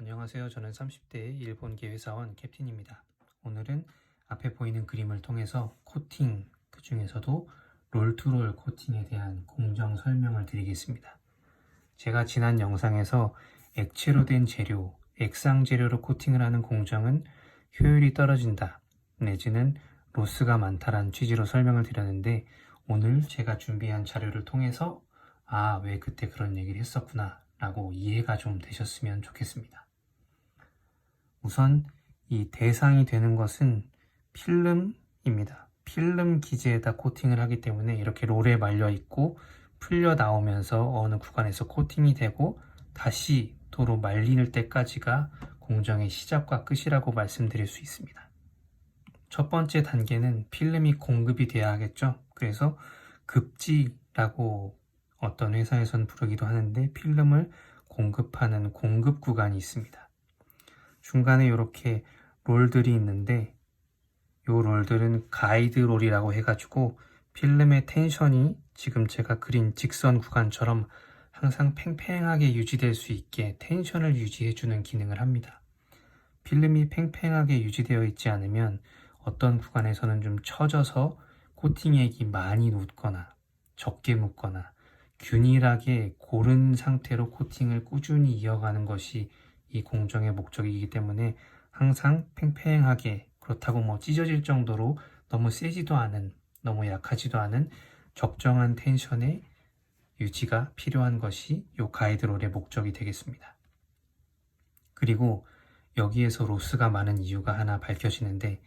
안녕하세요. 저는 30대 일본계 회사원 캡틴입니다. 오늘은 앞에 보이는 그림을 통해서 코팅, 그 중에서도 롤투롤 코팅에 대한 공정 설명을 드리겠습니다. 제가 지난 영상에서 액체로 된 재료, 액상 재료로 코팅을 하는 공정은 효율이 떨어진다, 내지는 로스가 많다라는 취지로 설명을 드렸는데 오늘 제가 준비한 자료를 통해서 아, 왜 그때 그런 얘기를 했었구나 라고 이해가 좀 되셨으면 좋겠습니다. 우선 이 대상이 되는 것은 필름입니다. 필름 기재에다 코팅을 하기 때문에 이렇게 롤에 말려 있고 풀려 나오면서 어느 구간에서 코팅이 되고 다시 도로 말릴 때까지가 공정의 시작과 끝이라고 말씀드릴 수 있습니다. 첫 번째 단계는 필름이 공급이 돼야 하겠죠. 그래서 급지라고 어떤 회사에선 부르기도 하는데 필름을 공급하는 공급 구간이 있습니다. 중간에 이렇게 롤들이 있는데 이 롤들은 가이드 롤이라고 해가지고 필름의 텐션이 지금 제가 그린 직선 구간처럼 항상 팽팽하게 유지될 수 있게 텐션을 유지해주는 기능을 합니다. 필름이 팽팽하게 유지되어 있지 않으면 어떤 구간에서는 좀 처져서 코팅액이 많이 묻거나 적게 묻거나 균일하게 고른 상태로 코팅을 꾸준히 이어가는 것이 이 공정의 목적이기 때문에 항상 팽팽하게 그렇다고 뭐 찢어질 정도로 너무 세지도 않은 너무 약하지도 않은 적정한 텐션의 유지가 필요한 것이 이 가이드롤의 목적이 되겠습니다. 그리고 여기에서 로스가 많은 이유가 하나 밝혀지는데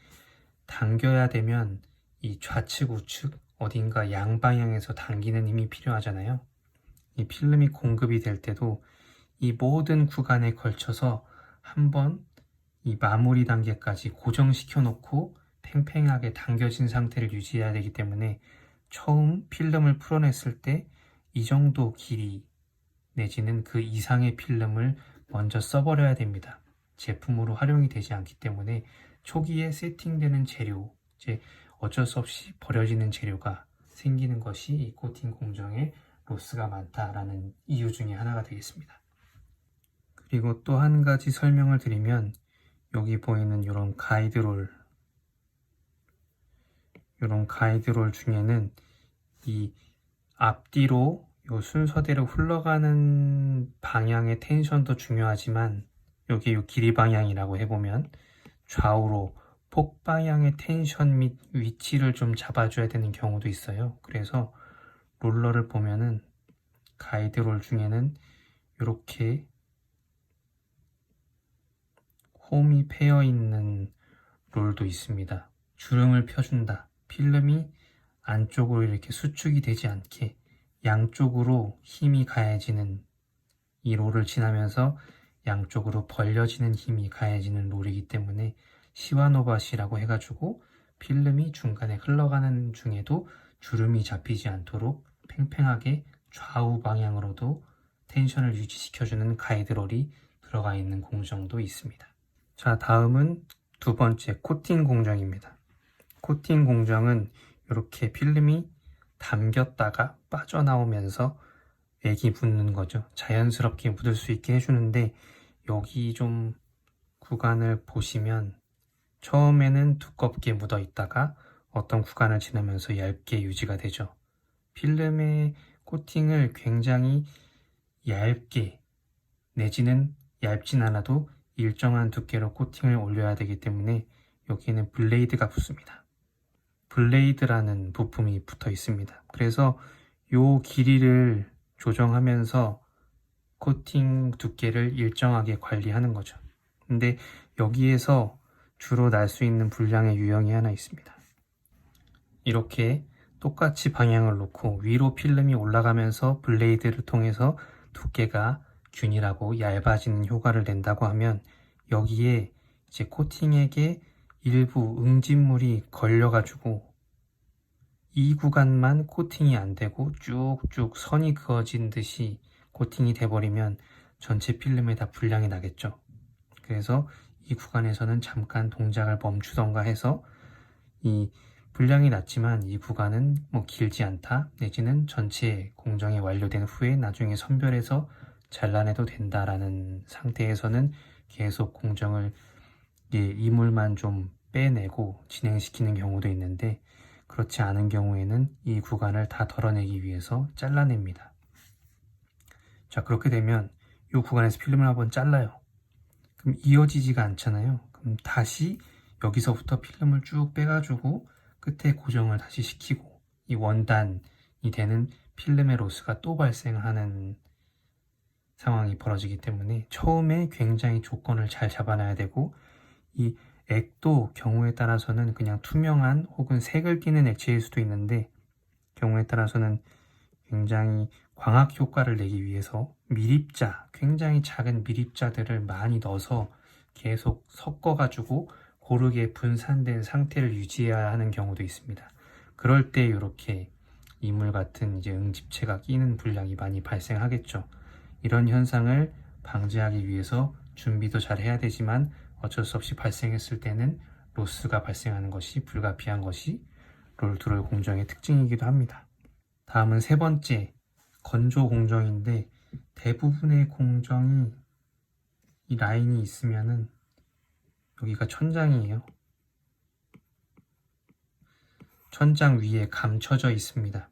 당겨야 되면 이 좌측 우측 어딘가 양방향에서 당기는 힘이 필요하잖아요. 이 필름이 공급이 될 때도 이 모든 구간에 걸쳐서 한번 이 마무리 단계까지 고정시켜 놓고 팽팽하게 당겨진 상태를 유지해야 되기 때문에 처음 필름을 풀어냈을 때 이 정도 길이 내지는 그 이상의 필름을 먼저 써버려야 됩니다. 제품으로 활용이 되지 않기 때문에 초기에 세팅되는 재료, 이제 어쩔 수 없이 버려지는 재료가 생기는 것이 이 코팅 공정에 로스가 많다라는 이유 중에 하나가 되겠습니다. 그리고 또 한 가지 설명을 드리면 여기 보이는 이런 가이드롤 이런 가이드롤 중에는 이 앞뒤로 요 순서대로 흘러가는 방향의 텐션도 중요하지만 여기 요 길이 방향이라고 해보면 좌우로 폭 방향의 텐션 및 위치를 좀 잡아줘야 되는 경우도 있어요. 그래서 롤러를 보면은 가이드롤 중에는 이렇게 홈이 패여 있는 롤도 있습니다. 주름을 펴준다. 필름이 안쪽으로 이렇게 수축이 되지 않게 양쪽으로 힘이 가해지는 이 롤을 지나면서 양쪽으로 벌려지는 힘이 가해지는 롤이기 때문에 시와노바시라고 해가지고 필름이 중간에 흘러가는 중에도 주름이 잡히지 않도록 팽팽하게 좌우 방향으로도 텐션을 유지시켜주는 가이드롤이 들어가 있는 공정도 있습니다. 자, 다음은 두 번째 코팅 공정입니다. 코팅 공정은 이렇게 필름이 담겼다가 빠져나오면서 액이 묻는 거죠. 자연스럽게 묻을 수 있게 해주는데 여기 좀 구간을 보시면 처음에는 두껍게 묻어 있다가 어떤 구간을 지나면서 얇게 유지가 되죠. 필름의 코팅을 굉장히 얇게 내지는 얇진 않아도 일정한 두께로 코팅을 올려야 되기 때문에 여기에는 블레이드가 붙습니다. 블레이드라는 부품이 붙어 있습니다. 그래서 요 길이를 조정하면서 코팅 두께를 일정하게 관리하는 거죠. 근데 여기에서 주로 날 수 있는 분량의 유형이 하나 있습니다. 이렇게 똑같이 방향을 놓고 위로 필름이 올라가면서 블레이드를 통해서 두께가 균일하고 얇아지는 효과를 낸다고 하면 여기에 이제 코팅액에 일부 응집물이 걸려가지고 이 구간만 코팅이 안 되고 쭉쭉 선이 그어진 듯이 코팅이 돼버리면 전체 필름에 다 불량이 나겠죠. 그래서 이 구간에서는 잠깐 동작을 멈추던가 해서 이 분량이 낮지만 이 구간은 뭐 길지 않다 내지는 전체 공정이 완료된 후에 나중에 선별해서 잘라내도 된다라는 상태에서는 계속 공정을 예, 이물만 좀 빼내고 진행시키는 경우도 있는데 그렇지 않은 경우에는 이 구간을 다 덜어내기 위해서 잘라냅니다. 자 그렇게 되면 이 구간에서 필름을 한번 잘라요. 그럼 이어지지가 않잖아요. 그럼 다시 여기서부터 필름을 쭉 빼가지고 끝에 고정을 다시 시키고 이 원단이 되는 필름의 로스가 또 발생하는 상황이 벌어지기 때문에 처음에 굉장히 조건을 잘 잡아놔야 되고 이 액도 경우에 따라서는 그냥 투명한 혹은 색을 띠는 액체일 수도 있는데 경우에 따라서는 굉장히 광학 효과를 내기 위해서 미립자, 굉장히 작은 미립자들을 많이 넣어서 계속 섞어가지고 고르게 분산된 상태를 유지해야 하는 경우도 있습니다. 그럴 때 이렇게 이물 같은 이제 응집체가 끼는 분량이 많이 발생하겠죠. 이런 현상을 방지하기 위해서 준비도 잘 해야 되지만 어쩔 수 없이 발생했을 때는 로스가 발생하는 것이 불가피한 것이 롤트롤 공정의 특징이기도 합니다. 다음은 세 번째 건조 공정인데 대부분의 공정이 이 라인이 있으면은 여기가 천장이에요. 천장 위에 감춰져 있습니다.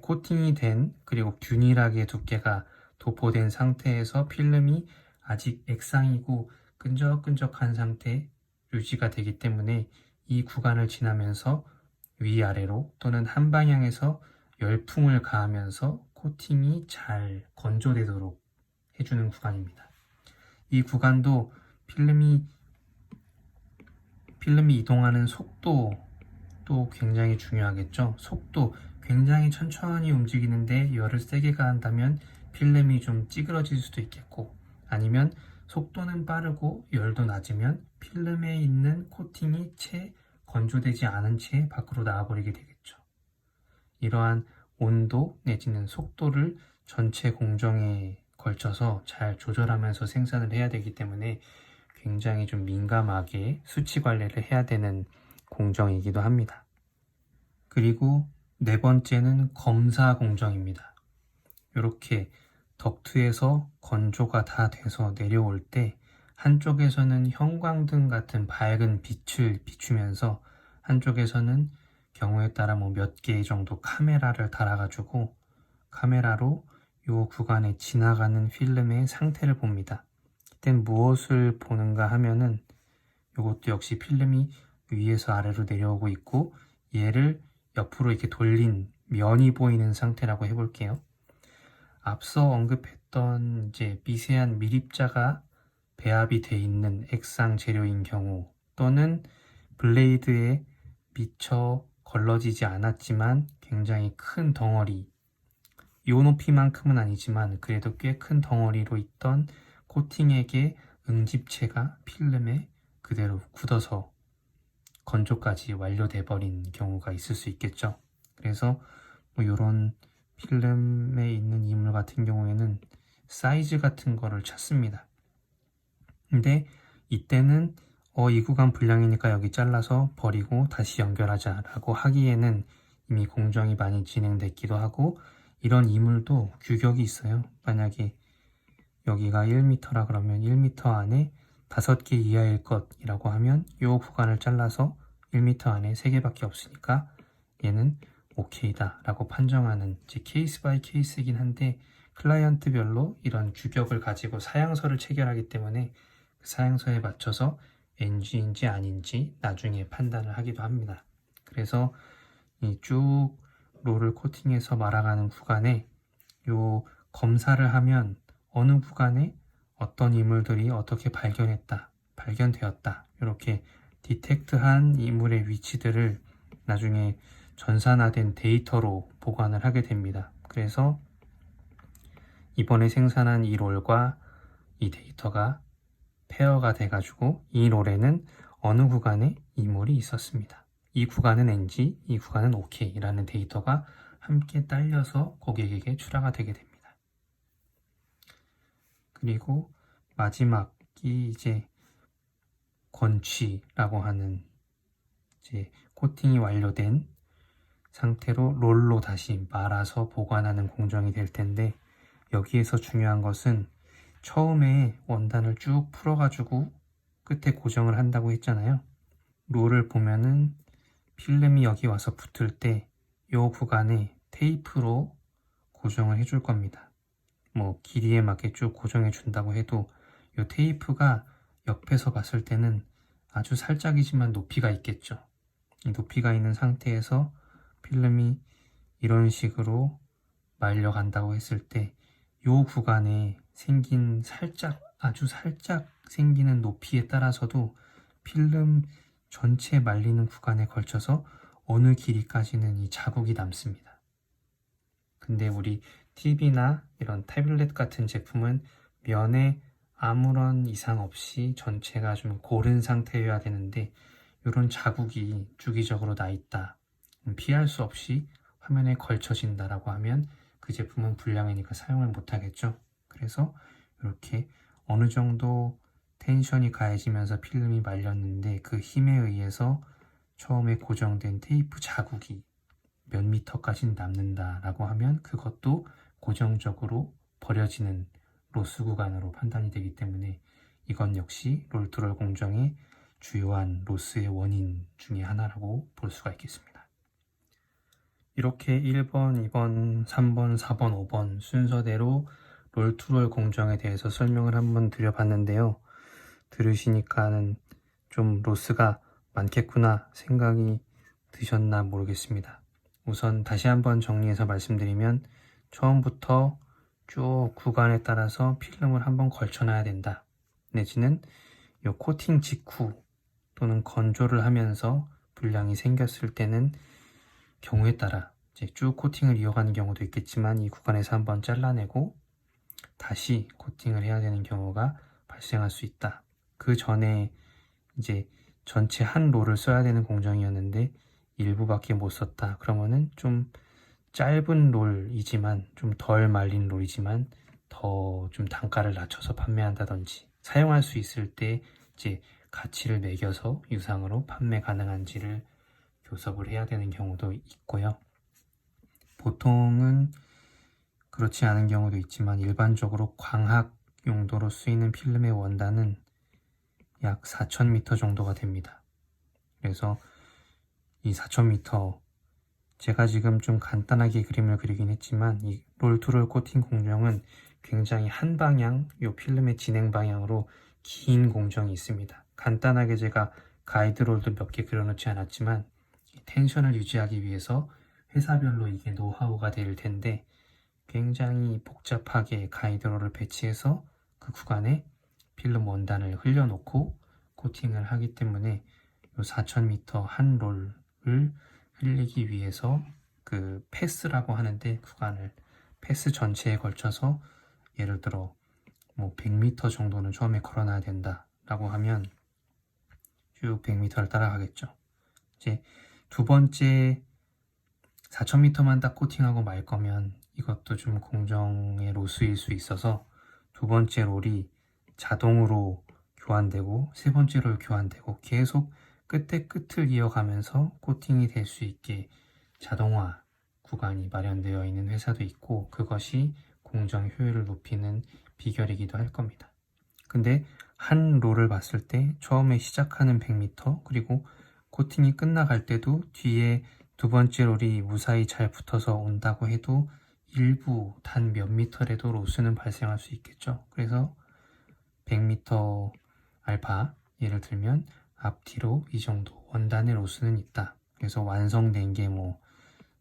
코팅이 된 그리고 균일하게 두께가 도포된 상태에서 필름이 아직 액상이고 끈적끈적한 상태 유지가 되기 때문에 이 구간을 지나면서 위아래로 또는 한 방향에서 열풍을 가하면서 코팅이 잘 건조되도록 해주는 구간입니다. 이 구간도 필름이 필름이 이동하는 속도도 굉장히 중요하겠죠. 속도 굉장히 천천히 움직이는데 열을 세게 가한다면 필름이 좀 찌그러질 수도 있겠고 아니면 속도는 빠르고 열도 낮으면 필름에 있는 코팅이 채 건조되지 않은 채 밖으로 나와버리게 되겠죠. 이러한 온도 내지는 속도를 전체 공정에 걸쳐서 잘 조절하면서 생산을 해야 되기 때문에 굉장히 좀 민감하게 수치 관리를 해야 되는 공정이기도 합니다. 그리고 네 번째는 검사 공정입니다. 이렇게 덕트에서 건조가 다 돼서 내려올 때 한쪽에서는 형광등 같은 밝은 빛을 비추면서 한쪽에서는 경우에 따라 뭐 몇 개 정도 카메라를 달아가지고 카메라로 이 구간에 지나가는 필름의 상태를 봅니다. 이땐 무엇을 보는가 하면은 이것도 역시 필름이 위에서 아래로 내려오고 있고 얘를 옆으로 이렇게 돌린 면이 보이는 상태라고 해볼게요. 앞서 언급했던 이제 미세한 밀입자가 배합이 돼 있는 액상 재료인 경우 또는 블레이드에 미처 걸러지지 않았지만 굉장히 큰 덩어리 요 높이만큼은 아니지만 그래도 꽤 큰 덩어리로 있던 코팅액의 응집체가 필름에 그대로 굳어서 건조까지 완료돼 버린 경우가 있을 수 있겠죠. 그래서 뭐 이런 필름에 있는 이물 같은 경우에는 사이즈 같은 거를 찾습니다. 근데 이때는 어, 이 구간 분량이니까 여기 잘라서 버리고 다시 연결하자 라고 하기에는 이미 공정이 많이 진행됐기도 하고 이런 이물도 규격이 있어요. 만약에 여기가 1m라 그러면 1m 안에 5개 이하일 것이라고 하면 이 구간을 잘라서 1m 안에 3개밖에 없으니까 얘는 오케이다 라고 판정하는 케이스 바이 케이스이긴 한데 클라이언트별로 이런 규격을 가지고 사양서를 체결하기 때문에 그 사양서에 맞춰서 NG인지 아닌지 나중에 판단을 하기도 합니다. 그래서 이 쭉 롤을 코팅해서 말아가는 구간에 요 검사를 하면 어느 구간에 어떤 이물들이 어떻게 발견했다, 발견되었다 이렇게 디텍트한 이물의 위치들을 나중에 전산화된 데이터로 보관을 하게 됩니다. 그래서 이번에 생산한 이 롤과 이 데이터가 페어가 돼가지고 이 롤에는 어느 구간에 이물이 있었습니다. 이 구간은 NG, 이 구간은 OK라는 데이터가 함께 딸려서 고객에게 출하가 되게 됩니다. 그리고 마지막이 이제 건취라고 하는 이제 코팅이 완료된 상태로 롤로 다시 말아서 보관하는 공정이 될 텐데 여기에서 중요한 것은 처음에 원단을 쭉 풀어가지고 끝에 고정을 한다고 했잖아요. 롤을 보면은 필름이 여기 와서 붙을 때 이 구간에 테이프로 고정을 해줄 겁니다. 뭐 길이에 맞게 쭉 고정해 준다고 해도 이 테이프가 옆에서 봤을 때는 아주 살짝이지만 높이가 있겠죠. 이 높이가 있는 상태에서 필름이 이런 식으로 말려간다고 했을 때 이 구간에 생긴 살짝 아주 살짝 생기는 높이에 따라서도 필름 전체 말리는 구간에 걸쳐서 어느 길이까지는 이 자국이 남습니다. 근데 우리 TV나 이런 태블릿 같은 제품은 면에 아무런 이상 없이 전체가 좀 고른 상태여야 되는데 이런 자국이 주기적으로 나 있다. 피할 수 없이 화면에 걸쳐진다라고 하면 그 제품은 불량이니까 사용을 못 하겠죠. 그래서 이렇게 어느 정도 텐션이 가해지면서 필름이 말렸는데 그 힘에 의해서 처음에 고정된 테이프 자국이 몇 미터까지 남는다라고 하면 그것도 고정적으로 버려지는 로스 구간으로 판단이 되기 때문에 이건 역시 롤트롤 공정의 주요한 로스의 원인 중의 하나라고 볼 수가 있겠습니다. 이렇게 1번, 2번, 3번, 4번, 5번 순서대로 롤투롤 공정에 대해서 설명을 한번 드려봤는데요. 들으시니까는 좀 로스가 많겠구나 생각이 드셨나 모르겠습니다. 우선 다시 한번 정리해서 말씀드리면 처음부터 쭉 구간에 따라서 필름을 한번 걸쳐놔야 된다. 내지는 이 코팅 직후 또는 건조를 하면서 불량이 생겼을 때는 경우에 따라 이제 쭉 코팅을 이어가는 경우도 있겠지만 이 구간에서 한번 잘라내고 다시 코팅을 해야 되는 경우가 발생할 수 있다. 그 전에 이제 전체 한 롤을 써야 되는 공정이었는데 일부밖에 못 썼다. 그러면은 좀 짧은 롤이지만 좀 덜 말린 롤이지만 더 좀 단가를 낮춰서 판매한다든지 사용할 수 있을 때 이제 가치를 매겨서 유상으로 판매 가능한지를 교섭을 해야 되는 경우도 있고요. 보통은 그렇지 않은 경우도 있지만 일반적으로 광학 용도로 쓰이는 필름의 원단은 약 4,000m 정도가 됩니다. 그래서 이 4,000m 제가 지금 좀 간단하게 그림을 그리긴 했지만 이 롤투롤 코팅 공정은 굉장히 한 방향 요 필름의 진행 방향으로 긴 공정이 있습니다. 간단하게 제가 가이드롤도 몇 개 그려놓지 않았지만 텐션을 유지하기 위해서 회사별로 이게 노하우가 될 텐데 굉장히 복잡하게 가이드롤을 배치해서 그 구간에 필름 원단을 흘려놓고 코팅을 하기 때문에 요 4000m 한 롤을 흘리기 위해서 그 패스라고 하는데 구간을 패스 전체에 걸쳐서 예를 들어 뭐 100m 정도는 처음에 걸어놔야 된다라고 하면 쭉 100m를 따라가겠죠. 이제 두 번째 4000m만 딱 코팅하고 말 거면 이것도 좀 공정의 로스일 수 있어서 두 번째 롤이 자동으로 교환되고 세 번째 롤 교환되고 계속 끝에 끝을 이어가면서 코팅이 될 수 있게 자동화 구간이 마련되어 있는 회사도 있고 그것이 공정 효율을 높이는 비결이기도 할 겁니다. 근데 한 롤을 봤을 때 처음에 시작하는 100m 그리고 코팅이 끝나갈 때도 뒤에 두 번째 롤이 무사히 잘 붙어서 온다고 해도 일부 단 몇 미터라도 로스는 발생할 수 있겠죠. 그래서 100m 알파 예를 들면 앞뒤로 이 정도 원단의 로스는 있다. 그래서 완성된 게 뭐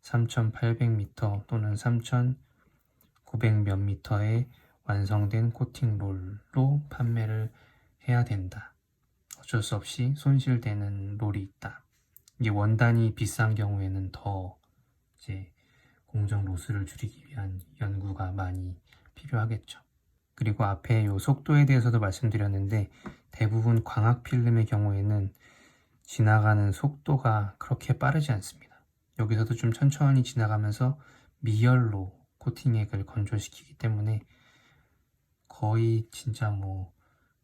3,800m 또는 3,900몇 미터의 완성된 코팅 롤로 판매를 해야 된다. 어쩔 수 없이 손실되는 롤이 있다. 이게 원단이 비싼 경우에는 더 이제 공정 로스를 줄이기 위한 연구가 많이 필요하겠죠. 그리고 앞에 요 속도에 대해서도 말씀드렸는데 대부분 광학 필름의 경우에는 지나가는 속도가 그렇게 빠르지 않습니다. 여기서도 좀 천천히 지나가면서 미열로 코팅액을 건조시키기 때문에 거의 진짜 뭐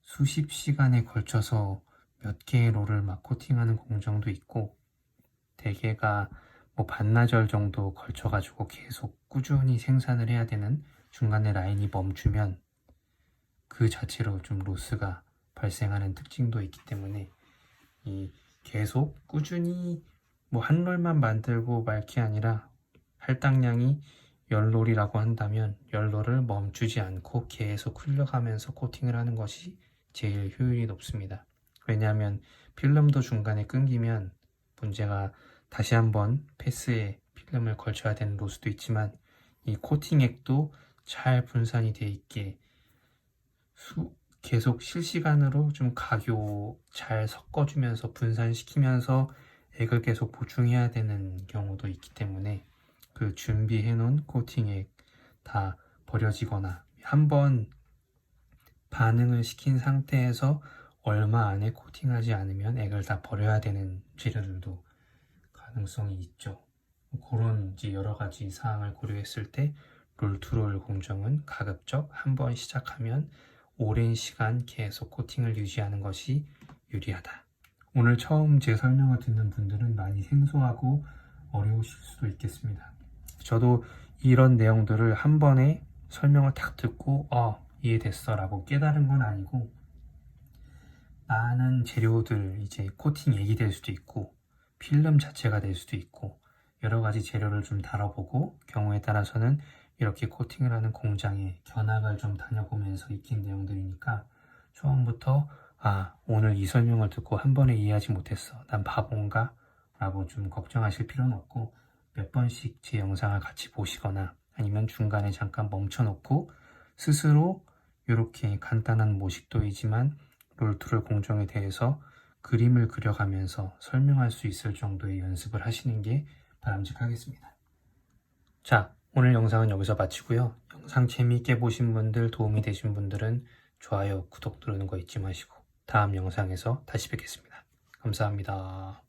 수십 시간에 걸쳐서 몇 개의 롤을 막 코팅하는 공정도 있고 대개가 뭐 반나절 정도 걸쳐가지고 계속 꾸준히 생산을 해야 되는 중간에 라인이 멈추면 그 자체로 좀 로스가 발생하는 특징도 있기 때문에 이 계속 꾸준히 뭐 한 롤만 만들고 말게 아니라 할당량이 10롤이라고 한다면 10롤을 멈추지 않고 계속 흘려가면서 코팅을 하는 것이 제일 효율이 높습니다. 왜냐하면 필름도 중간에 끊기면 문제가 다시 한번 패스에 필름을 걸쳐야 되는 로스도 있지만 이 코팅액도 잘 분산이 돼 있게 수, 계속 실시간으로 좀 가교 잘 섞어주면서 분산시키면서 액을 계속 보충해야 되는 경우도 있기 때문에 그 준비해 놓은 코팅액 다 버려지거나 한번 반응을 시킨 상태에서 얼마 안에 코팅하지 않으면 액을 다 버려야 되는 재료들도 가능성이 있죠. 그런 이제 여러 가지 사항을 고려했을 때 롤투롤 공정은 가급적 한 번 시작하면 오랜 시간 계속 코팅을 유지하는 것이 유리하다. 오늘 처음 제 설명을 듣는 분들은 많이 생소하고 어려우실 수도 있겠습니다. 저도 이런 내용들을 한 번에 설명을 탁 듣고 어 이해됐어 라고 깨달은 건 아니고 많은 재료들 이제 코팅 얘기 될 수도 있고 필름 자체가 될 수도 있고 여러 가지 재료를 좀 다뤄보고 경우에 따라서는 이렇게 코팅을 하는 공장에 견학을 좀 다녀보면서 익힌 내용들이니까 처음부터 아 오늘 이 설명을 듣고 한 번에 이해하지 못했어. 난 바본가? 라고 좀 걱정하실 필요는 없고 몇 번씩 제 영상을 같이 보시거나 아니면 중간에 잠깐 멈춰놓고 스스로 이렇게 간단한 모식도이지만 롤투럴 공정에 대해서 그림을 그려가면서 설명할 수 있을 정도의 연습을 하시는 게 바람직하겠습니다. 자, 오늘 영상은 여기서 마치고요. 영상 재미있게 보신 분들, 도움이 되신 분들은 좋아요, 구독 누르는 거 잊지 마시고 다음 영상에서 다시 뵙겠습니다. 감사합니다.